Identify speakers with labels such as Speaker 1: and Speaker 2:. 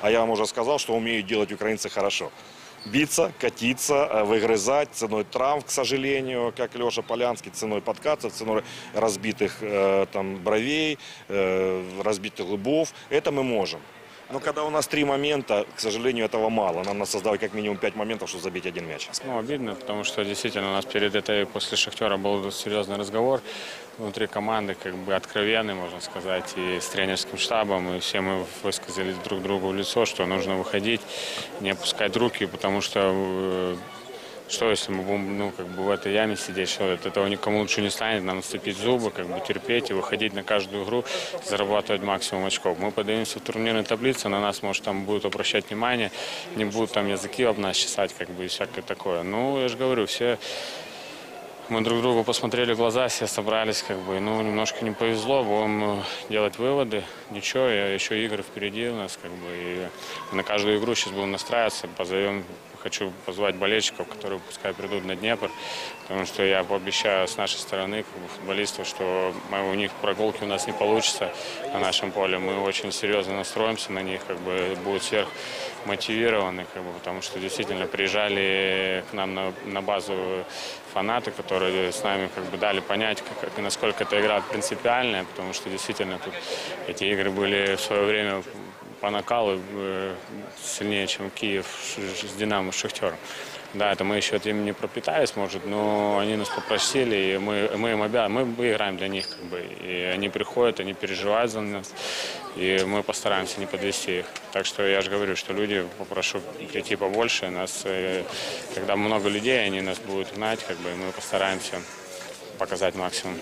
Speaker 1: А я вам уже сказал, что умеют делать украинцы хорошо. Биться, катиться, э, выгрызать ценой травм, к сожалению, как Леша Полянский, ценой подкатов, ценой разбитых э, там, бровей, э, разбитых лбов. Это мы можем. Но когда у нас три момента, к сожалению, этого мало. Нам надо создавать как минимум пять моментов, чтобы забить один мяч.
Speaker 2: Ну, обидно, потому что действительно у нас перед этой, после Шахтера был серьезный разговор внутри команды, как бы откровенный, можно сказать, и с тренерским штабом, и все мы высказали друг другу в лицо, что нужно выходить, не опускать руки, потому что э, что если мы будем ну, как бы в этой яме сидеть, что от этого никому лучше не станет, нам наступить зубы, как бы терпеть и выходить на каждую игру, зарабатывать максимум очков. Мы подаемся в турнирной таблице, на нас, может, там будут обращать внимание, не будут там языки об нас чесать, как бы и всякое такое. Ну, я же говорю, все мы друг другу посмотрели в глаза, все собрались, как бы, ну, немножко не повезло, будем э, делать выводы. Ничего, еще игры впереди у нас, как бы, и на каждую игру сейчас будем настраиваться, позовем, хочу позвать болельщиков, которые пускай придут на Днепр, потому что я пообещаю с нашей стороны, как бы, футболистов, что мы- у них прогулки у нас не получится на нашем поле, мы очень серьезно настроимся на них, как бы, будут сверх мотивированы, как бы, потому что действительно приезжали к нам на, на базу фанаты, которые с нами как бы дали понять, как, насколько эта игра принципиальная, потому что действительно тут эти игры были в свое время по накалу э, сильнее, чем Киев с Динамо, с Шахтером. Да, это мы еще этим не пропитались, может, но они нас попросили, и мы, мы им обязаны, мы играем для них, как бы, и они приходят, они переживают за нас, и мы постараемся не подвести их. Так что я же говорю, что люди попрошу прийти побольше, нас, э, когда много людей, они нас будут гнать, как бы, и мы постараемся показать максимум.